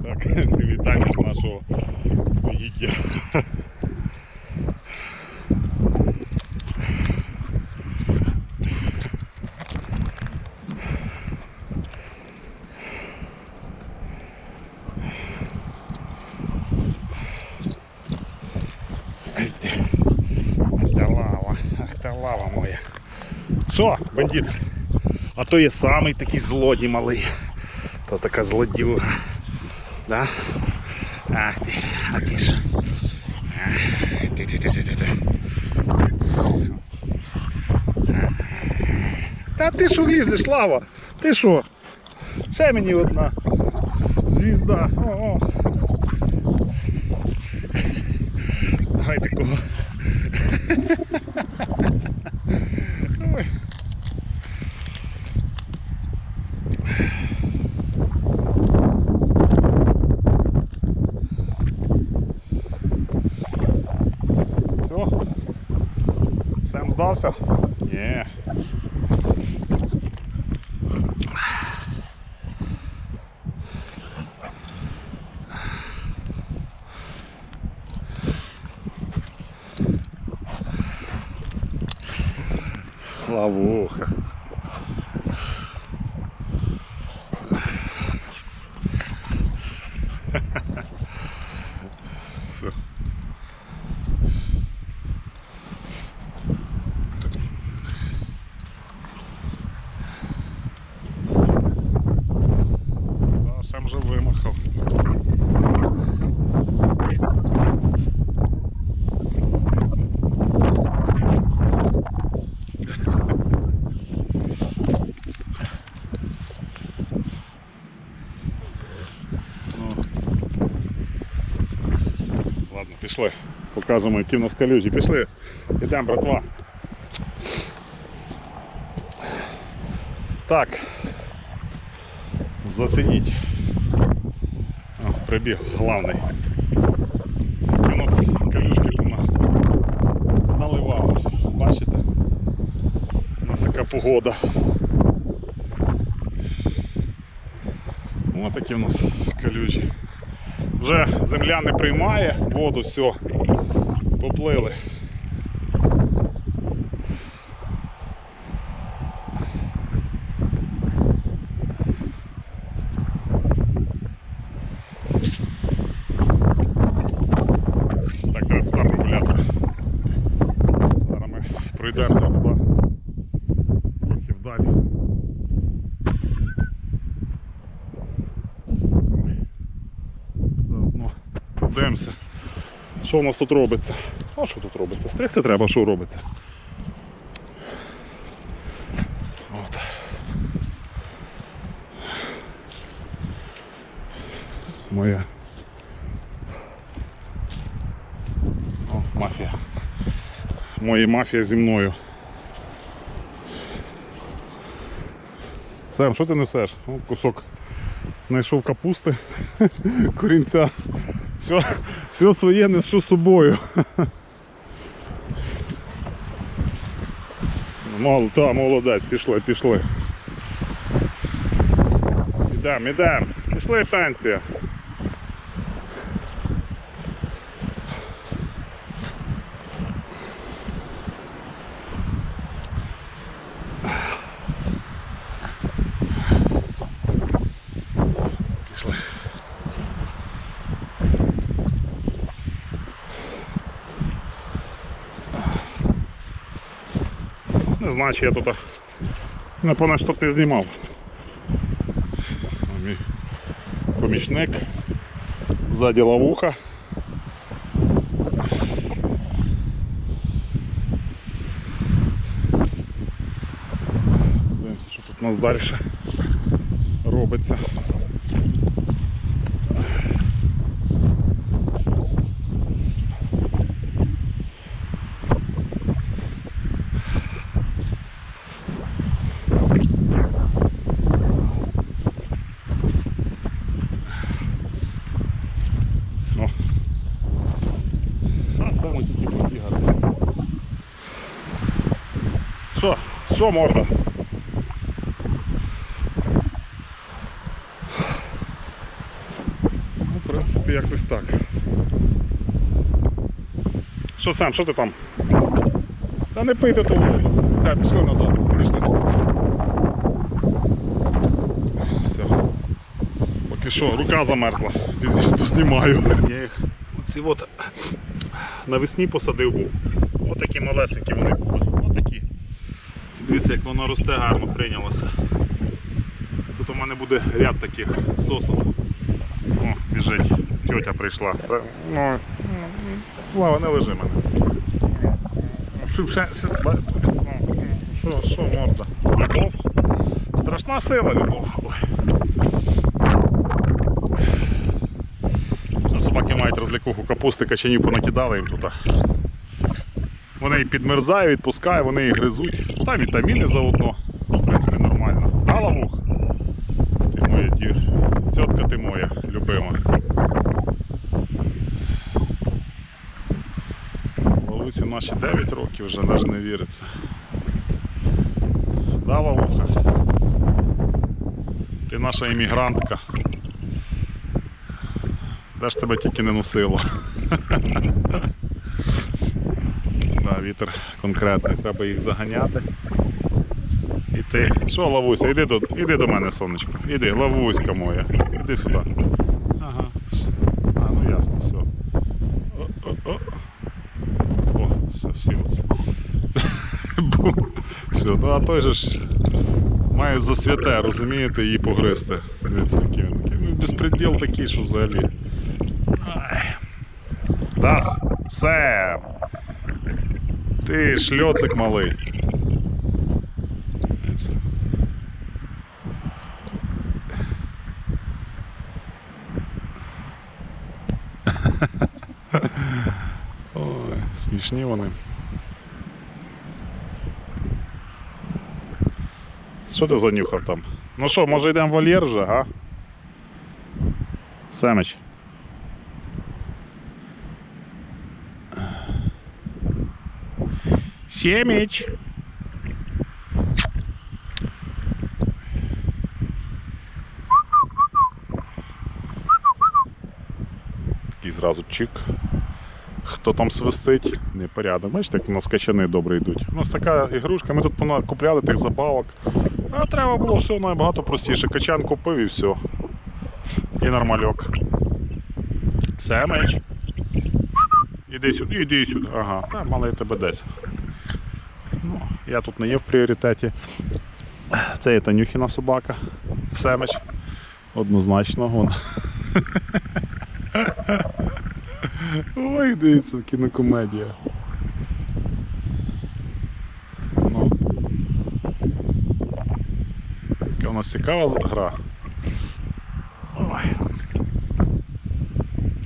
Так, всі вітання з нашого угіддя. Ай ти. Ах та лава, ах та лава моя. Що, бандит? А то є самий такий злодій малий. То така злодюга. Да? Ах ти, а ти ти, ти. Та ти що лізеш, Слава? Ти що? Ще мені одна звізда. О, о. Давай такого. Ой. Все? Сам здався? Ні. Лавуха. Все. Да, сам же вимахав. Ну. Ладно, пішли. Покажемо, які в нас калюжі. Пішли. Ідемо, братва. Так. Зацініть. О, прибіг главний. Які у нас калюшки тут на... наливав. Бачите? У нас яка погода. Ось такі у нас калюжі. Вже земля не приймає воду, все, поплили. Так, треба туди прогулятися. Зараз ми пройдемося туди. Трохи вдалі. Ой. Заодно подивимося. Що у нас тут робиться? А що тут робиться? Стригти треба, що робиться? От. Моя. О, мафія. Моя мафія зі мною. Сем, що ти несеш? О, кусок знайшов капусти, корінця. Все, все своє несу з собою. Мол, та, молодець, пішли, пішли. Ідем, ідем. Пішли танці. Не знаю, чи я тут напевно, що ти знімав. А Мій помічник. Ззаді лавуха. Дивимося, що тут у нас далі робиться. Саме тільки побігати. Що? Що морда? принципі, якось так. Що Сем, що ти там? Та не пийте ту воду. Так, пішли назад. Пішли. Все. Поки що, рука замерзла. Пізніше то знімаю. Я їх оці от навесні посадив був. Отакі малесенькі вони будуть. Отакі. Дивіться, як воно росте, гарно прийнялося. Тут у мене буде ряд таких сосен. О, біжить. Тьотя прийшла. Ну, Слава, не лежи мене. Ще- ба- що, що морда? Любов? Страшна сила, любов. Ой. А собаки мають розлікуху капусти, качанів понакидали їм тут. Вони і підмерзає, відпускає, вони і гризуть. Та вітаміни заодно. В принципі, нормально. А лавух? Ти моя дір. Цьотка ти моя, любима. Лавусі наші 9 років вже навіть не віриться. Да, Лавуха? Ти наша іммігрантка. Де ж тебе тільки не носило? Да, вітер конкретний, треба їх заганяти. І ти. Що, Лавуся, іди до, іди до мене, сонечко. Іди, лавуська моя. Іди сюди. Ага. А, ну ясно, все. О, все, сілося. Все, ну а той же ж має за святе, розумієте, її погризти. Дивіться, який він такий. Ну, безпреділ такий, що взагалі. Тас, Сем! Ти шльоцик малий. Ой, смішні вони. Що ти занюхав там? Ну що, може йдемо в вольєр вже, га? Семич. Семич. Такий зразу чик. Хто там свистить? Непорядок. Бачите, як у нас качани добре йдуть. У нас така ігрушка, ми тут купляли тих забавок. А треба було все набагато простіше. Качан купив і все. І нормальок. Семеч. Іди сюди, іди сюди. Ага, та малий тебе десь. Ну, я тут не є в пріоритеті. Це є Танюхіна собака. Семеч. Однозначно вона. Ой, дивіться, кінокомедія. Ну. Яка у нас цікава гра. Ой.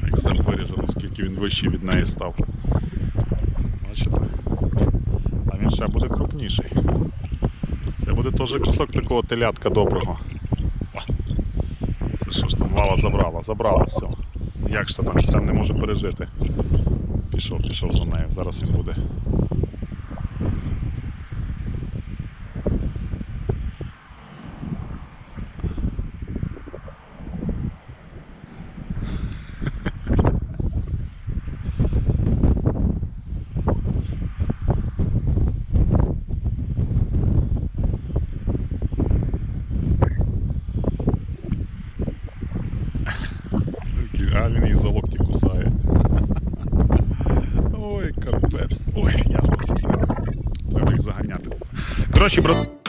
Як сам виріже, наскільки він вищий від неї став. Бачите? А ще буде крупніший. Це буде теж кусок такого телятка доброго. Це що ж там Лава забрала, забрала все. Як це там сам не може пережити? Пішов, пішов за нею, зараз він буде. А він їх за локті кусає. Ой, капець. Ой, ясно все. Треба їх заганяти. Коротше, брат.